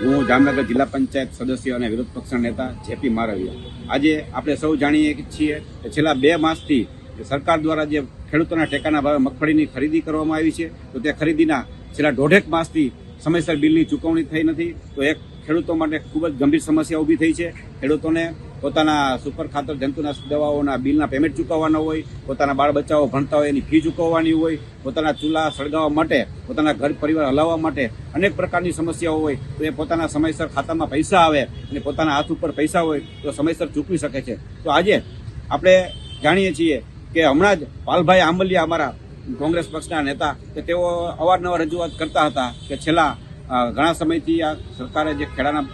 હું જામનગર જિલ્લા પંચાયત સદસ્ય અને વિરોધ પક્ષના નેતા જેપી મારવિયા. આજે આપણે સૌ જાણીએ છીએ કે છેલ્લા બે માસથી સરકાર દ્વારા જે ખેડૂતોના ટેકાના ભાવે મગફળીની ખરીદી કરવામાં આવી છે, તો તે ખરીદીના છેલ્લા દોઢેક માસથી સમયસર બિલની ચૂકવણી થઈ નથી, તો એક ખેડૂતો માટે ખૂબ જ ગંભીર સમસ્યા ઊભી થઈ છે. ખેડૂતોને પોતાના સુપર ખાતર જંતુનાશક દવાઓના બિલના પેમેન્ટ ચૂકવવાના હોય, પોતાના બાળ બચ્ચાઓ ભણતા હોય એની ફી ચૂકવવાની હોય, પોતાના ચૂલા સળગાવવા માટે, પોતાના ઘર પરિવાર હલાવવા માટે અનેક પ્રકારની સમસ્યાઓ હોય, તો એ પોતાના સમયસર ખાતામાં પૈસા આવે અને પોતાના હાથ ઉપર પૈસા હોય, તો સમયસર ચૂકવી શકે છે. તો આજે આપણે જાણીએ છીએ કે હમણાં જ પાલભાઈ આંબલિયા અમારા કોંગ્રેસ પક્ષના નેતા, કે તેઓ અવારનવાર રજૂઆત કરતા હતા કે છેલ્લા ઘણા સમયથી આ સરકારે જે ખેડાના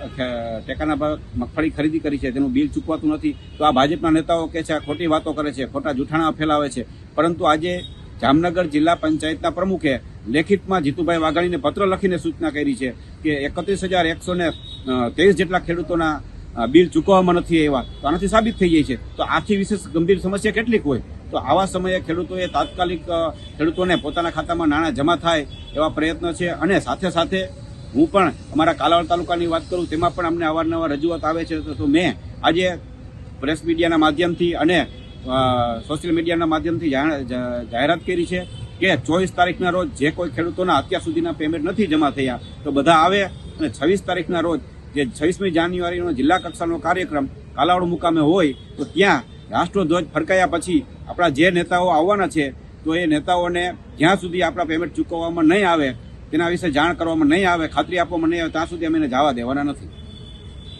ટેકાના ભાવે મગફળી ખરીદી કરી છે, તેનું બિલ ચૂકવાતું નથી. તો આ ભાજપના નેતાઓ કે છે, આ ખોટી વાતો કરે છે, ખોટા જૂઠાણા ફેલાવે છે. પરંતુ આજે જામનગર જિલ્લા પંચાયતના પ્રમુખે લેખિતમાં જીતુભાઈ વાઘાણીને પત્ર લખીને સૂચના કરી છે કે એકત્રીસ હજાર એકસો ને ત્રેવીસ જેટલા ખેડૂતોના બિલ ચૂકવવામાં નથી એવા તો આનાથી સાબિત થઈ જાય છે. તો આથી વિશેષ ગંભીર સમસ્યા કેટલીક હોય? તો આવા સમયે ખેડૂતોએ તાત્કાલિક ખેડૂતોને પોતાના ખાતામાં નાણાં જમા થાય એવા પ્રયત્ન છે અને સાથે સાથે હું પણ અમારા કાલાવાડ તાલુકાની વાત કરું, તેમાં પણ અમને અવારનવાર રજૂઆત આવે છે. તો- મેં આજે પ્રેસ મીડિયાના માધ્યમથી અને સોશિયલ મીડિયાના માધ્યમથી જાહેરાત કરી છે કે ચોવીસ તારીખના રોજ જે કોઈ ખેડૂતોના અત્યાર સુધીના પેમેન્ટ નથી જમા થયા, તો બધા આવે અને છવ્વીસ તારીખના રોજ જે છવ્વીસમી જાન્યુઆરીનો જિલ્લા કક્ષાનો કાર્યક્રમ કાલાવડ મુકામે હોય, તો ત્યાં રાષ્ટ્રધ્વજ ફરકાયા પછી આપણા જે નેતાઓ આવવાના છે, તો એ નેતાઓને જ્યાં સુધી આપણા પેમેન્ટ ચૂકવવામાં નહીં આવે તેના વિશે જાણ કરવામાં નહીં આવે, ખાતરી આપવામાં નહીં આવે, ત્યાં સુધી અમે જવા દેવાના નથી.